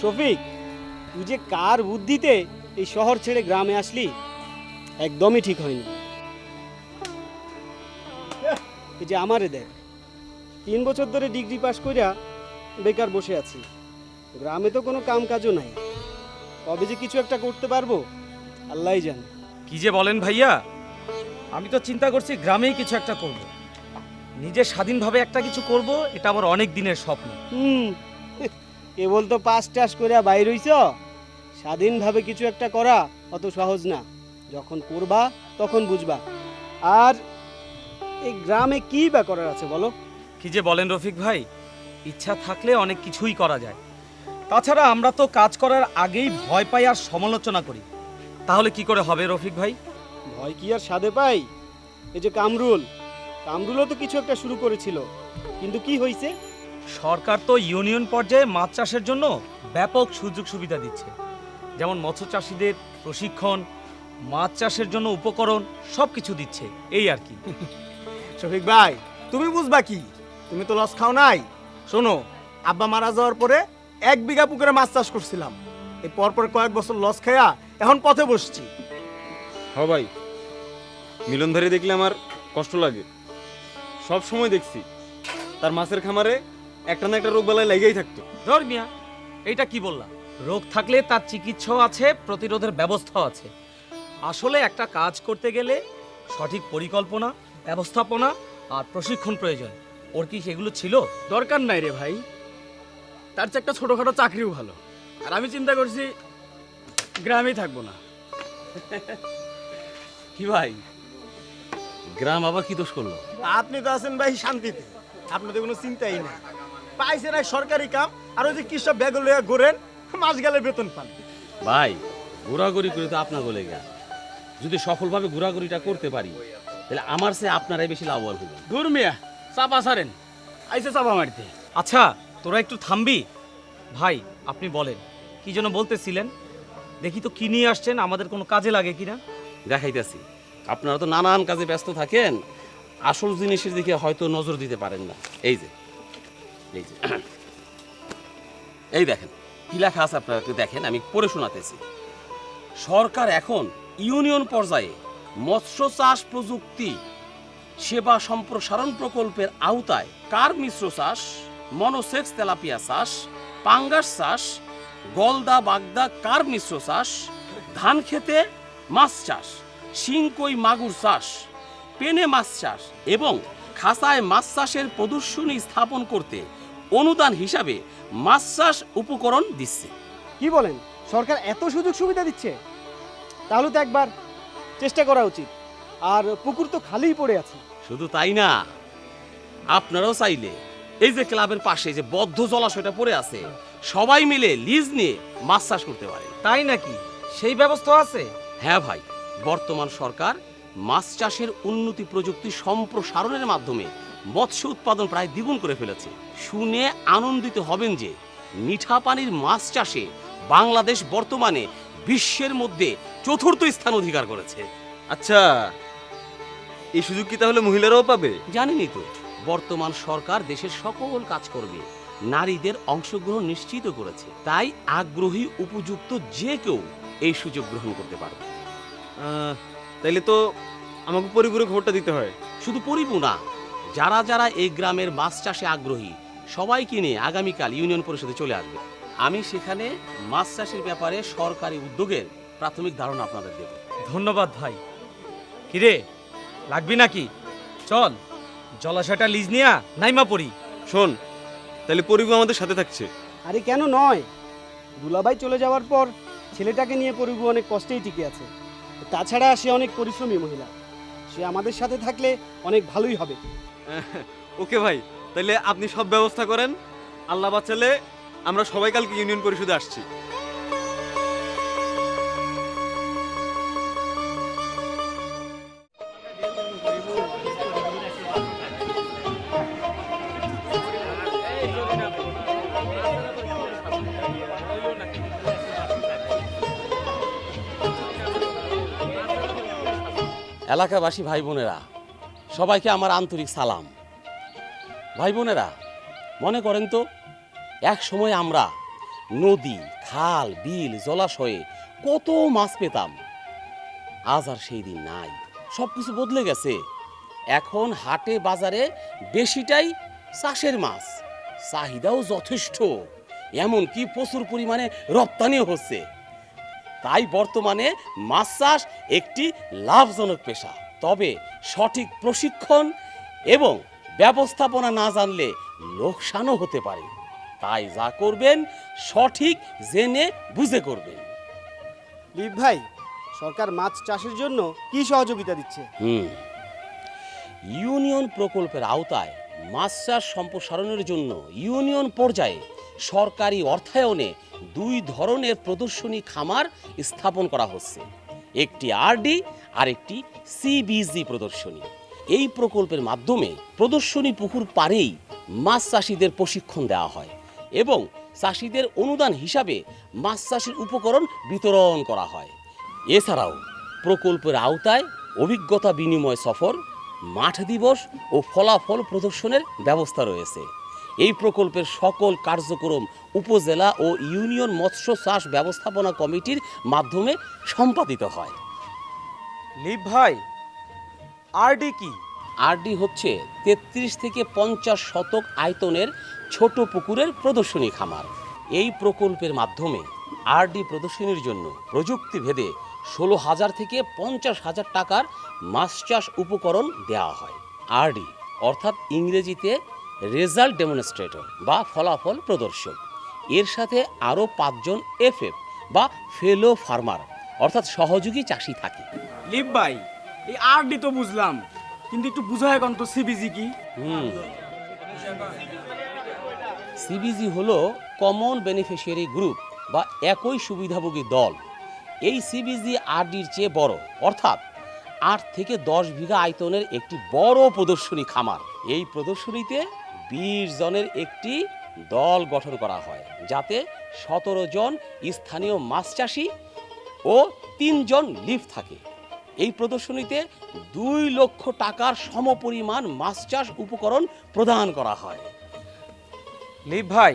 শফিক তুই যে কার বুদ্ধিতে এই শহর ছেড়ে গ্রামে আসলি একদমই ঠিক হয়নি। এই যে আমারে দেখ তিন বছর ধরে ডিগ্রি পাশ করিয়া বেকার বসে আছি। গ্রামে তো কোনো কাম কাজও নাই। কবে যে কিছু একটা করতে পারব আল্লাহই জানে। কি যে বলেন ভাইয়া আমি তো চিন্তা করছি গ্রামেই কিছু একটা করব। নিজে স্বাধীনভাবে একটা কিছু করব এটা আমার অনেক দিনের স্বপ্ন। হুম কেবল তো পাস টাস করে বাইর হইছ? স্বাধীনভাবে কিছু একটা করা অত সহজ না। যখন করবা তখন বুঝবা। আর এই গ্রামে কি বা করার আছে বলো? কি যে বলেন রফিক ভাই ইচ্ছা থাকলে অনেক কিছুই করা যায়। তাছাড়া আমরা তো কাজ করার আগেই ভয় পাই আর সমালোচনা করি। তাহলে কি করে হবে রফিক ভাই? ভয় কি আর সাদে পাই? এই যে কামরুল। কামরুলও তো কিছু একটা শুরু করেছিল। কিন্তু কি হয়েছে সরকার তো ইউনিয়ন পর্যায়ে মাছ চাষের জন্য ব্যাপক সুযোগ সুবিধা দিচ্ছে। যেমন মৎস্য চাষিদের প্রশিক্ষণ মাছ চাষের জন্য উপকরণ সব কিছু দিচ্ছে। এই আর কি। শফিক ভাই তুমি বুঝবা কি? তুমি তো লস খাও নাই। শোনো আব্বা মারা যাওয়ার পরে এক বিঘা পুকুরে মাছ চাষ করছিলাম। এই পরপর কয়েক বছর লস খাইয়া এখন পথে বসছি। হ ভাই মিলন ভাই দেখলে আমার কষ্ট লাগে। সব সময় দেখছি। তার মাছের খামারে একটা না একটা রোগ বেলায় লেগেই থাকতো ধর্মিয়া এইটা কি বললাম রোগ থাকলে তার চিকিৎসাও আছে প্রতিরোধের ব্যবস্থাও আছে। আসলে একটা কাজ করতে গেলে সঠিক পরিকল্পনা ব্যবস্থাপনা আর প্রশিক্ষণ প্রয়োজন। ওর কি সেগুলো ছিল? দরকার নাই রে ভাই। তার চেয়ে একটা ছোটখাটো চাকরিও ভালো। আর আমি চিন্তা করছি গ্রামেই থাকব না। কি ভাই? গ্রাম আবার কি দোষ করল? আপনি তো আছেন ভাই শান্তিতে। আপনাদের কোনো চিন্তাই নেই। পাইছেন এক সরকারি কাম আর ওই যে কৃষক ব্যাগ লইয়া ঘোরেন মাস গেলে বেতন পান। ভাই ঘোরাঘুরি করে তো আপনার গলে গা যদি সফলভাবে ঘোরাঘুরিটা করতে পারি তাহলে আমার সে আপনারাই বেশি লাভবান হবেন দূর মিয়া চাপা সারেন আইসে চাপা মারতে। আচ্ছা তোরা একটু থামবি? ভাই আপনি বলেন কি যেন বলতেছিলেন? দেখি তো কি নিয়ে আসছেন আমাদের কোনো কাজে লাগে কিনা? দেখাইতেছি আপনারা তো নানান কাজে ব্যস্ত থাকেন আসল জিনিসের দিকে হয়তো নজর দিতে পারেন না। এই যে এই যে। এই দেখেন, কি লেখা আছে আপনারা একটু দেখেন, আমি পড়ে শোনাতেছি। সরকার এখন ইউনিয়ন পর্যায়ে মৎস্য চাষ প্রযুক্তি, সেবা সম্প্রসারণ প্রকল্পের আওতায় কার মিশ্র চাষ? মনোসেক্স, তেলাপিয়া চাষ, পাঙ্গাস চাষ, গলদা বাগদা কার মিশ্র চাষ? ধান খেতে মাছ চাষ শিংকই মাগুর চাষ, পেনে মাছ চাষ এবং খাসায় মাছ চাষের প্রদর্শনী স্থাপন করতে অনুদান হিসাবে মাছ চাষ উপকরণ দিচ্ছে। কি বলেন? সরকার এত সুযোগ সুবিধা দিচ্ছে? তাহলে তো একবার চেষ্টা করা উচিত। আর পুকুর তো খালিই পড়ে আছে। শুধু তাই না আপনারাও চাইলে এই যে ক্লাবের পাশে যে বদ্ধ জলাশয়টা পড়ে আছে সবাই মিলে লিজ নিয়ে মাছ চাষ করতে পারে। তাই নাকি? সেই ব্যবস্থা আছে? হ্যাঁ ভাই বর্তমান সরকার মাছ চাষের উন্নতি প্রযুক্তি সম্প্রসারণের মাধ্যমে মৎস্য উৎপাদন প্রায় দ্বিগুণ করে ফেলেছে। শুনে আনন্দিত হবেন যে মিঠা পানির মাছ চাষে বাংলাদেশ বর্তমানে বিশ্বের মধ্যে চতুর্থ স্থান অধিকার করেছে। আচ্ছা এই সুযোগ কি তাহলে মহিলারাও পাবে? জানেনই তো বর্তমান সরকার দেশের সকল কাজ করবে। নারীদের অংশগ্রহণ নিশ্চিত করেছে। তাই আগ্রহী উপযুক্ত যে কেউ এই সুযোগ গ্রহণ করতে পারবে। তাইলে তো আমাকে পরিপূরক ভোটটা দিতে হয়। শুধু পরিপু না যারা যারা এই গ্রামের মাছ চাষে আগ্রহী সবাইকে নিয়ে আগামীকাল ইউনিয়ন পরিষদে চলে আসবে। আমি সেখানে মাছ চাষের ব্যাপারে সরকারি উদ্যোগের প্রাথমিক ধারণা আপনাদের দেব। ধন্যবাদ ভাই। কিরে লাগবি নাকি? চল জলাশয়টা লিজ নিয়া নাইমা পড়ি। শোন তাহলে পরিবু আমাদের সাথে থাকছে। আরে কেন নয়? দুলাভাই চলে যাওয়ার পর ছেলেটাকে নিয়ে পরিবু অনেক কষ্টেই টিকে আছে। তাছাড়া সে অনেক পরিশ্রমী মহিলা। সে আমাদের সাথে থাকলে অনেক ভালোই হবে। ওকে ভাই তাহলে আপনি সব ব্যবস্থা করেন। আল্লাহ বাঁচালে আমরা সবাই কালকে ইউনিয়ন পরিষদে আসছি। এলাকাবাসী ভাই বোনেরা সবাইকে আমার আন্তরিক সালাম। ভাই বোনেরা, মনে করেন তো, এক সময় আমরা নদী, খাল, বিল, জলাশয়ে কত মাছ পেতাম। আজ আর সেই দিন নাই। সব কিছু বদলে গেছে। এখন হাটে, বাজারে বেশিটাই চাষের মাছ। চাহিদাও যথেষ্ট। এমনকি প্রচুর পরিমাণে রপ্তানিও হচ্ছে। তাই বর্তমানে মাছ চাষ একটি লাভজনক পেশা। তবে সঠিক প্রশিক্ষণ এবং ব্যবস্থাপনা না জানলে লোকসানও হতে পারে। তাই যা করবেন সঠিক জেনে বুঝে করবেন। লিপ ভাই সরকার মাছ চাষের জন্য কি সহযোগিতা দিচ্ছে? হুম। ইউনিয়ন প্রকল্পের আওতায় মাছ চাষ সম্প্রসারণের জন্য ইউনিয়ন পর্যায়ে সরকারি অর্থায়নে দুই ধরনের প্রদর্শনী খামার স্থাপন করা হচ্ছে। একটি আরডি আর একটি সিবিজি প্রদর্শনী। এই প্রকল্পের মাধ্যমে প্রদর্শনী পুকুর পাড়েই মাছ চাষিদের প্রশিক্ষণ দেওয়া হয় এবং চাষিদের অনুদান হিসাবে মাছ চাষের উপকরণ বিতরণ করা হয়। এছাড়াও প্রকল্পের আওতায় অভিজ্ঞতা বিনিময় সফর, মাঠ দিবস ও ফলাফল প্রদর্শনের ব্যবস্থা রয়েছে। এই প্রকল্পের সকল কার্যক্রম উপজেলা ও ইউনিয়ন মৎস্য চাষ ব্যবস্থাপনা কমিটির মাধ্যমে সম্পাদিত হয়। লিপ ভাই আরডি কি? আরডি হচ্ছে তেত্রিশ থেকে পঞ্চাশ শতক আয়তনের ছোট পুকুরের প্রদর্শনী খামার। এই প্রকল্পের মাধ্যমে আরডি প্রদর্শনীর জন্য প্রযুক্তি ভেদে ষোলো হাজার থেকে পঞ্চাশ হাজার টাকার মাছ চাষ উপকরণ দেওয়া হয়। আরডি অর্থাৎ ইংরেজিতে রেজাল্ট ডেমনস্ট্রেটর বা ফলাফল প্রদর্শক। এর সাথে আরও পাঁচজন এফএফ বা ফেলো ফার্মার, অর্থাৎ সহযোগী চাষি থাকে। লিপ ভাই, এই আরডি তো বুঝলাম, কিন্তু একটু বুঝা এখন তো সিবিজি কি? হুম। সিবিজি হলো কমন বেনিফিশিয়ারি গ্রুপ বা একই সুবিধাভোগী দল। এই সিবিজি আরডির চেয়ে বড়, অর্থাৎ আট থেকে দশ বিঘা আয়তনের একটি বড় প্রদর্শনী খামার। এই প্রদর্শনীতে বিশ জনের একটি দল গঠন করা হয়, যাতে সতেরো জন স্থানীয় মাছ চাষি ও তিনজন লিফ থাকে। এই প্রদর্শনীতে দুই লক্ষ টাকার সমপরিমাণ মাছ চাষ উপকরণ প্রদান করা হয়। লিপ ভাই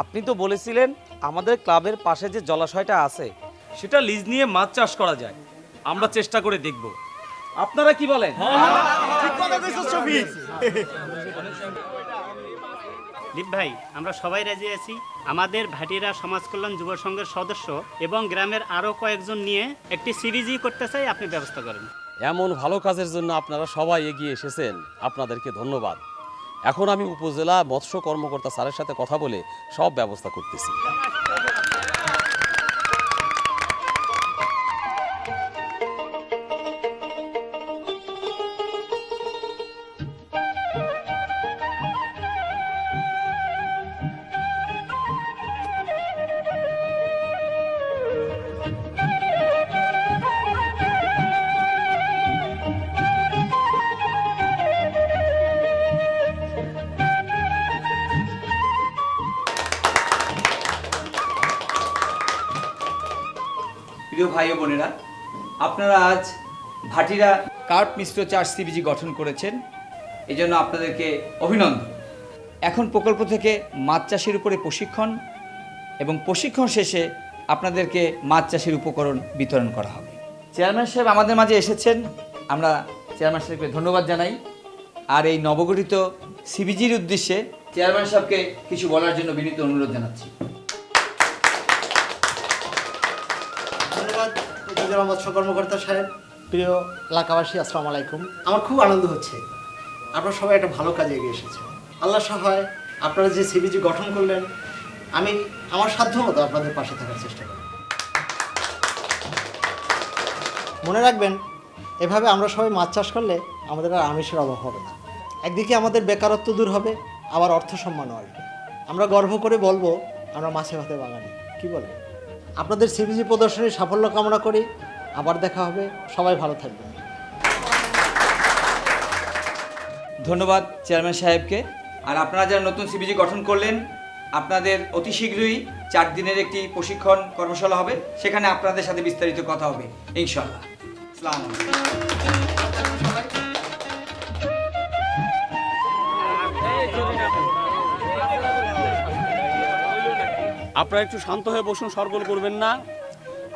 আপনি তো বলেছিলেন আমাদের ক্লাবের পাশে যে জলাশয়টা আছে সেটা লিজ নিয়ে মাছ চাষ করা যায়। আমরা চেষ্টা করে দেখব। আপনারা কি বলেন? ঠিক কথা দীপ ভাই, আমরা সবাই রাজি আছি। আমাদের ভাটিরা সমাজ কল্যাণ যুব সংঘের সদস্য এবং গ্রামের আরও কয়েকজন নিয়ে একটি সিরিজই করতে চাই, আপনি ব্যবস্থা করেন। এমন ভালো কাজের জন্য আপনারা সবাই এগিয়ে এসেছেন। আপনাদেরকে ধন্যবাদ। এখন আমি উপজেলা মৎস্য কর্মকর্তা স্যারের সাথে কথা বলে সব ব্যবস্থা করতেছি। প্রিয় ভাই ও বোনেরা, আপনারা আজ ভাটিরা কার্প মিশ্র চাষ সিবিজি গঠন করেছেন এই জন্য আপনাদেরকে অভিনন্দন। এখন প্রকল্প থেকে মাছ চাষের উপরে প্রশিক্ষণ এবং প্রশিক্ষণ শেষে আপনাদেরকে মাছ চাষের উপকরণ বিতরণ করা হবে। চেয়ারম্যান সাহেব আমাদের মাঝে এসেছেন, আমরা চেয়ারম্যান সাহেবকে ধন্যবাদ জানাই। আর এই নবগঠিত সিবিজির উদ্দেশ্যে চেয়ারম্যান সাহেবকে কিছু বলার জন্য বিনীত অনুরোধ জানাচ্ছি। উপজেলা মৎস্য কর্মকর্তা সাহেব। প্রিয় এলাকাবাসী, আসসালামু আলাইকুম। আমার খুব আনন্দ হচ্ছে। আপনারা সবাই একটা ভালো কাজে এগিয়ে এসেছে আল্লাহ সহায়, আপনারা যে সিবিজি গঠন করলেন, আমি আমার সাধ্য মতো আপনাদের পাশে থাকার চেষ্টা করি মনে রাখবেন, এভাবে আমরা সবাই মাছ চাষ করলে আমাদের আর আমিষের অভাব হবে না। একদিকে আমাদের বেকারত্ব দূর হবে, আবার অর্থ সম্মানও আসবে। আমরা গর্ব করে বলব, আমরা মাছে ভাতে বাঙালি। কি বলেন? আপনাদের সিবিজি প্রদর্শনীর সাফল্য কামনা করি। আবার দেখা হবে। সবাই ভালো থাকবেন। ধন্যবাদ চেয়ারম্যান সাহেবকে। আর আপনারা যারা নতুন সিবিজি গঠন করলেন আপনাদের অতি শীঘ্রই চার দিনের একটি প্রশিক্ষণ কর্মশালা হবে। সেখানে আপনাদের সাথে বিস্তারিত কথা হবে ইনশাল্লাহ আসসালামু আলাইকুম। আপনারা একটু শান্ত হয়ে বসুন সরগোল করবেন না।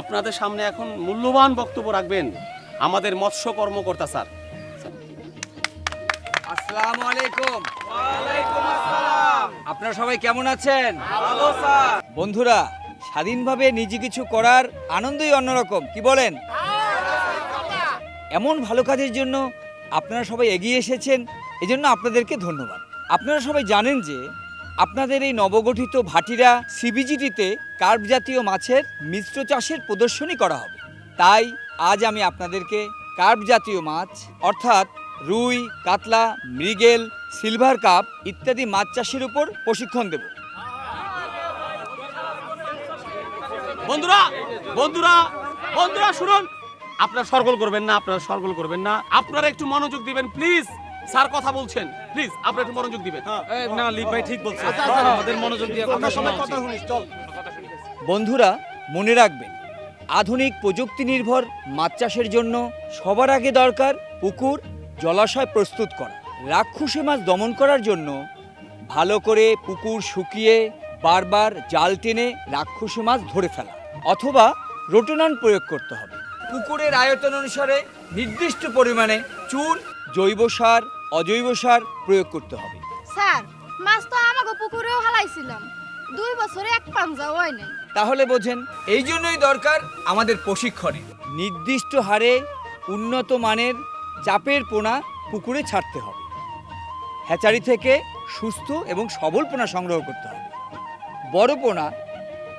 আপনাদের সামনে এখন মূল্যবান বক্তব্য রাখবেন আমাদের মৎস্য কর্মকর্তা স্যার। আসসালামু আলাইকুম। আপনারা সবাই কেমন আছেন? বন্ধুরা স্বাধীনভাবে নিজে কিছু করার আনন্দই অন্যরকম কি বলেন? এমন ভালো কাজের জন্য আপনারা সবাই এগিয়ে এসেছেন এজন্য আপনাদেরকে ধন্যবাদ। আপনারা সবাই জানেন যে আপনাদের এই নবগঠিত ভাটিরা সিবিজিটিতে কার্প জাতীয় মাছের মিশ্র চাষের প্রদর্শনী করা হবে। তাই আজ আমি আপনাদেরকে কার্প জাতীয় মাছ, অর্থাৎ রুই, কাতলা, মৃগেল, সিলভার কাপ ইত্যাদি মাছ চাষের উপর প্রশিক্ষণ দেব। বন্ধুরা বন্ধুরা বন্ধুরা, শুনুন। আপনারা সরগোল করবেন না, আপনারা সরগোল করবেন না। আপনারা একটু মনোযোগ দিবেন, প্লিজ। স্যার কথা বলছেন। প্লিজ আপনারা একটু মনোযোগ দিবেন। না লিপ ভাই ঠিক বলছে। আমাদের মনোযোগ দিয়ে কথা শোনা কথা। শুনিস চল। বন্ধুরা মনে রাখবেন আধুনিক প্রযুক্তি নির্ভর মাছ চাষের জন্য সবার আগে দরকার পুকুর জলাশয় প্রস্তুত করা। রাক্ষসী মাছ দমন করার জন্য ভালো করে পুকুর শুকিয়ে বারবার জাল টেনে রাক্ষসী মাছ ধরে ফেলা অথবা রোটেনন প্রয়োগ করতে হবে। পুকুরের আয়তন অনুসারে নির্দিষ্ট পরিমাণে চুন জৈব সার অজৈব সার প্রয়োগ করতে হবে। স্যার মাছ তো আমাকে পুকুরেও হালাইছিলাম। দুই বছরে এক পাঞ্জাও হয় নাই। তাহলে বোঝেন এই জন্যই দরকার আমাদের প্রশিক্ষণে। নির্দিষ্ট হারে উন্নত মানের চাপের পোনা পুকুরে ছাড়তে হবে। হ্যাচারি থেকে সুস্থ এবং সবল পোনা সংগ্রহ করতে হবে। বড় পোনা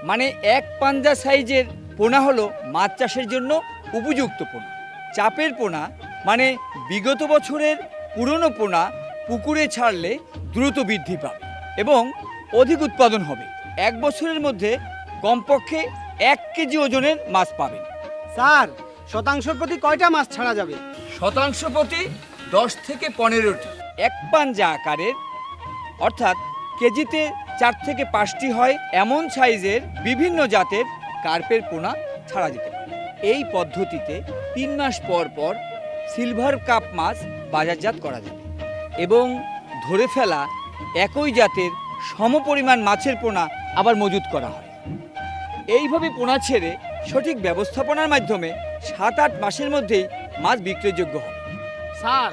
মানে এক পাঞ্জা সাইজের পোনা হলো মাছ চাষের জন্য উপযুক্ত পোনা। চাপের পোনা মানে বিগত বছরের পুরনো পোনা পুকুরে ছাড়লে দ্রুত বৃদ্ধি পাবে এবং অধিক উৎপাদন হবে। এক বছরের মধ্যে কমপক্ষে এক কেজি ওজনের মাছ পাবেন। স্যার শতাংশ প্রতি কয়টা মাছ ছাড়া যাবে? শতাংশ প্রতি দশ থেকে পনেরোটি। এক পাঞ্জা আকারের অর্থাৎ কেজিতে চার থেকে পাঁচটি হয় এমন সাইজের বিভিন্ন জাতের কার্পের পোনা ছাড়া যেতে পারে। এই পদ্ধতিতে তিন মাস পর পর সিলভার কাপ মাছ বাজারজাত করা যাবে এবং ধরে ফেলা একই জাতের সমপরিমাণ মাছের পোনা আবার মজুত করা হয়। এইভাবে পোনা ছেড়ে সঠিক ব্যবস্থাপনার মাধ্যমে সাত আট মাসের মধ্যেই মাছ বিক্রয়যোগ্য হবে। স্যার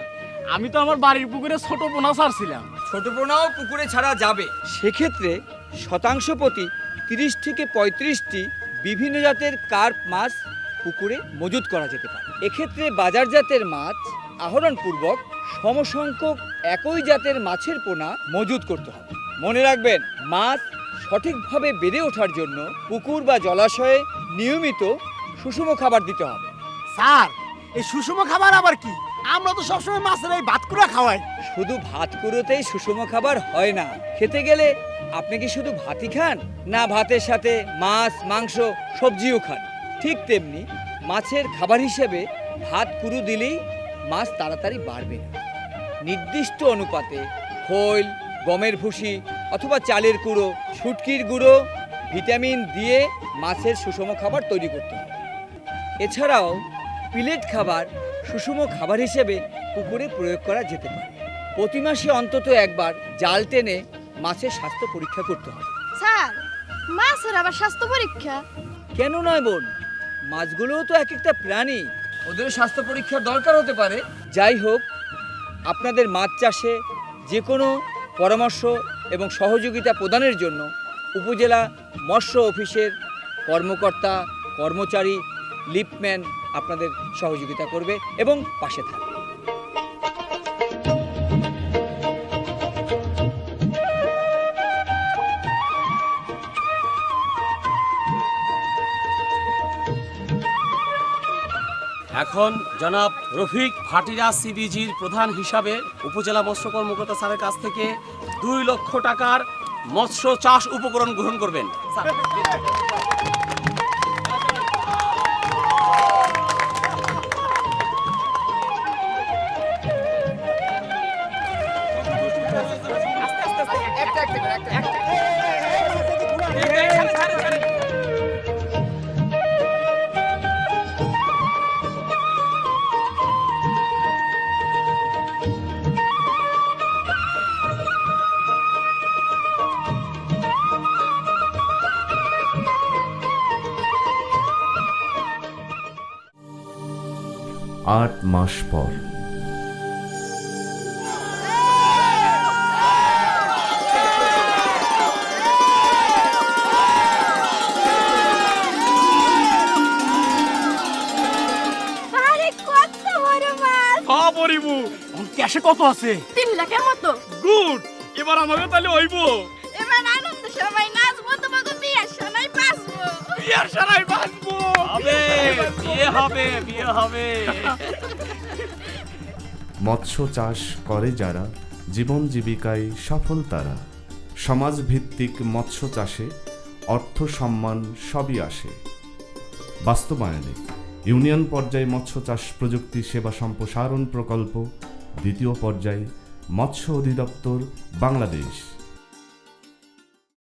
আমি তো আমার বাড়ির পুকুরে ছোট পোনা ছাড়ছিলাম। ছোট পোনাও পুকুরে ছাড়া যাবে। সেক্ষেত্রে শতাংশ প্রতি তিরিশ থেকে পঁয়ত্রিশটি বিভিন্ন জাতের কার্প মাছ পুকুরে মজুত করা যেতে পারে। এক্ষেত্রে বাজারজাতের মাছ আহরণপূর্বক সমসংখ্যক একই জাতের মাছের পোনা মজুত করতে হবে। মনে রাখবেন মাছ সঠিকভাবে বেড়ে ওঠার জন্য পুকুর বা জলাশয়ে নিয়মিত সুষম খাবার দিতে হবে। স্যার এই সুষম খাবার আবার কি? আমরা তো সবসময় মাছের এই ভাত ভাতকুড়া খাওয়াই। শুধু ভাত কুড়োতেই সুষম খাবার হয় না। খেতে গেলে আপনি কি শুধু ভাতই খান? না ভাতের সাথে মাছ মাংস সবজিও খান। ঠিক তেমনি মাছের খাবার হিসেবে ভাত কুড়ু দিলেই মাছ তাড়াতাড়ি বাড়বে না। নির্দিষ্ট অনুপাতে খৈল গমের ভুসি অথবা চালের কুড়ো শুটকির গুঁড়ো ভিটামিন দিয়ে মাছের সুষম খাবার তৈরি করতে হবে। এছাড়াও পিলেট খাবার সুষম খাবার হিসেবে পুকুরে প্রয়োগ করা যেতে পারে। প্রতি মাসে অন্তত একবার জাল টেনে মাছের স্বাস্থ্য পরীক্ষা করতে হবে। স্যার মাছের আবার স্বাস্থ্য পরীক্ষা? কেন নয় বোন? মাছগুলোও তো এক একটা প্রাণী। ওদের স্বাস্থ্য পরীক্ষার দরকার হতে পারে। যাই হোক, আপনাদের মাছ চাষে যে কোনো পরামর্শ এবং সহযোগিতা প্রদানের জন্য উপজেলা মৎস্য অফিসের কর্মকর্তা, কর্মচারী লিপম্যান আপনাদের সহযোগিতা করবে এবং পাশে থাকবে। এখন জনাব রফিক ভাটিরা সিবিজির প্রধান হিসাবে উপজেলা মৎস্য কর্মকর্তা স্যারের কাছ থেকে দুই লক্ষ টাকার মৎস্য চাষ উপকরণ গ্রহণ করবেন আট মাস পর। কত পরিবু ক্যাশে কত আছে? তিন লাখের মতো। গুড এবার আমাকে তাহলে হইব। এবার আনন্দ সময় নাচবো তোমাকে বিয়ের সময় বাঁচবো। বিয়ার হবে বিয়ে হবে বিয়ে হবে। মৎস্য চাষ করে যারা, জীবন জীবিকায় সফল তারা। সমাজভিত্তিক মৎস্য চাষে অর্থ সম্মান সবই আসে। বাস্তবায়নে ইউনিয়ন পর্যায়ে মৎস্য চাষ প্রযুক্তি সেবা সম্প্রসারণ প্রকল্প, দ্বিতীয় পর্যায়ে মৎস্য অধিদপ্তর বাংলাদেশ।